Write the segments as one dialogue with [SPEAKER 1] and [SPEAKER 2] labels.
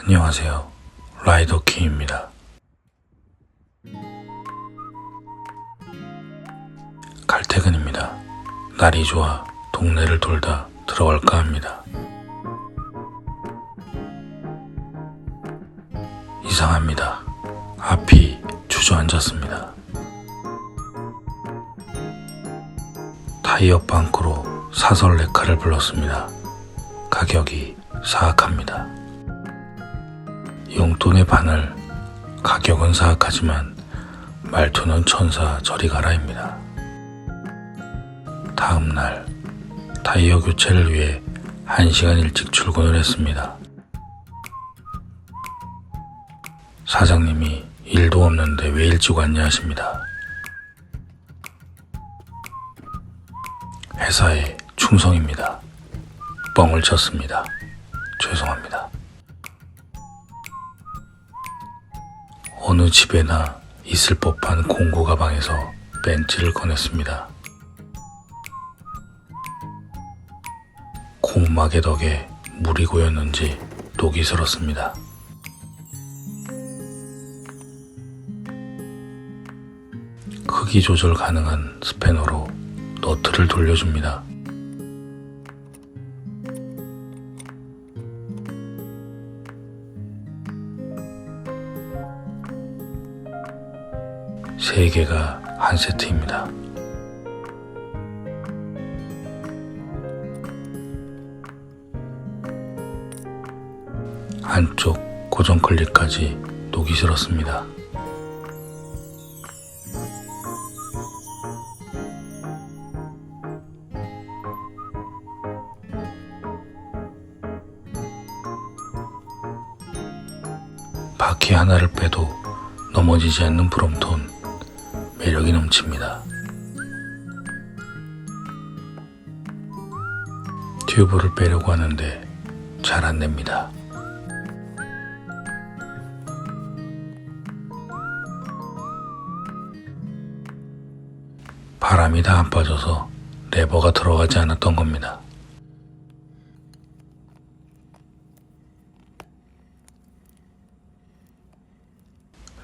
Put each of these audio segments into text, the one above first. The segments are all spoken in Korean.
[SPEAKER 1] 안녕하세요. 라이더 킹입니다. 갈퇴근입니다. 날이 좋아 동네를 돌다 들어갈까 합니다. 이상합니다. 앞이 주저앉았습니다. 타이어 빵꾸로 사설 레카를 불렀습니다. 가격이 사악합니다. 용돈의 반을 가격은 사악하지만 말투는 천사 저리 가라입니다. 다음 날 타이어 교체를 위해 1시간 일찍 출근을 했습니다. 사장님이 일도 없는데 왜 일찍 왔냐 하십니다. 회사에 충성입니다. 뻥을 쳤습니다. 죄송합니다. 어느 집에나 있을 법한 공고 가방에서 벤치를 꺼냈습니다. 고무마개 덕에 물이 고였는지 녹이 슬었습니다. 크기 조절 가능한 스패너로 너트를 돌려줍니다. 세 개가 한 세트입니다. 한쪽 고정 클립까지 녹이 슬었습니다. 바퀴 하나를 빼도 넘어지지 않는 브롬톤 매력이 넘칩니다. 튜브를 빼려고 하는데 잘안 냅니다. 바람이 다 안 빠져서 레버가 들어가지 않았던 겁니다.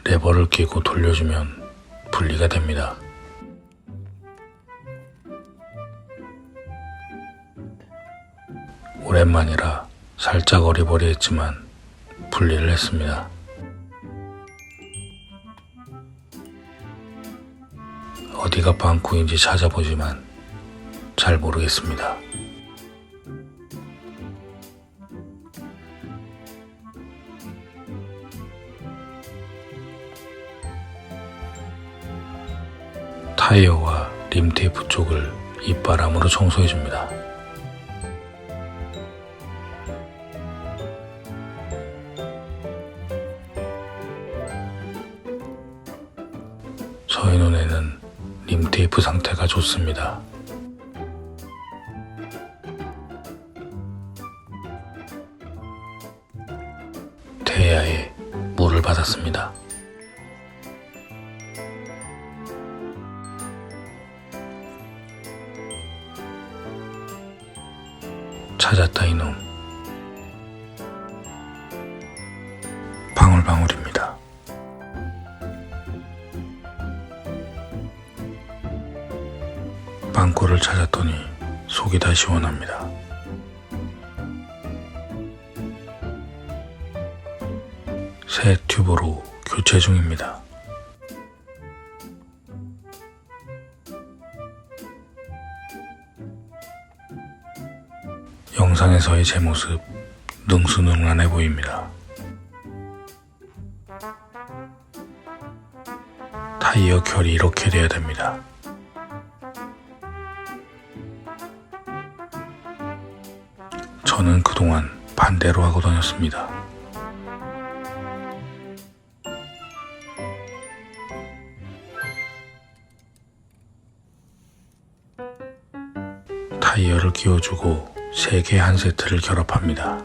[SPEAKER 1] 레버를 끼고 돌려주면 분리가 됩니다. 오랜만이라 살짝 어리버리했지만 분리를 했습니다. 어디가 빵꾸인지 찾아보지만 잘 모르겠습니다. 타이어와 림 테이프 쪽을 입바람으로 청소해 줍니다. 저희 눈에는 림 테이프 상태가 좋습니다. 태야에 물을 받았습니다. 찾았다 이놈. 방울방울입니다. 빵꾸를 찾았더니 속이 다 시원합니다. 새 튜브로 교체 중입니다. 영상에서의 제 모습 능수능란해 보입니다. 타이어 결이 이렇게 돼야 됩니다. 저는 그동안 반대로 하고 다녔습니다. 타이어를 끼워주고 세개한 세트를 결합합니다.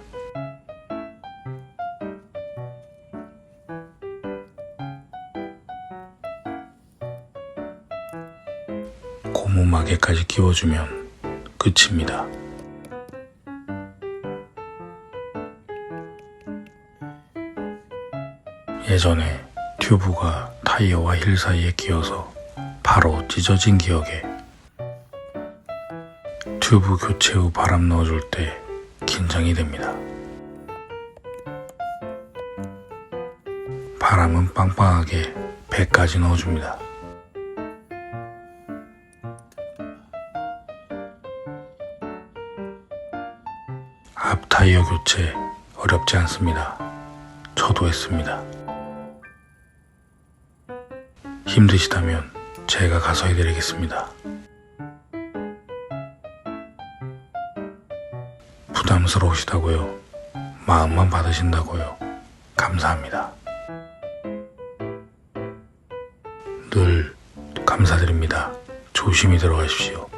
[SPEAKER 1] 고무마개까지 끼워주면 끝입니다. 예전에 튜브가 타이어와 힐 사이에 끼어서 바로 찢어진 기억에 튜브 교체 후 바람 넣어줄 때 긴장이 됩니다. 바람은 빵빵하게 배까지 넣어줍니다. 앞 타이어 교체 어렵지 않습니다. 저도 했습니다. 힘드시다면 제가 가서 해드리겠습니다. 부담스러우시다고요? 마음만 받으신다고요? 감사합니다. 늘 감사드립니다. 조심히 들어가십시오.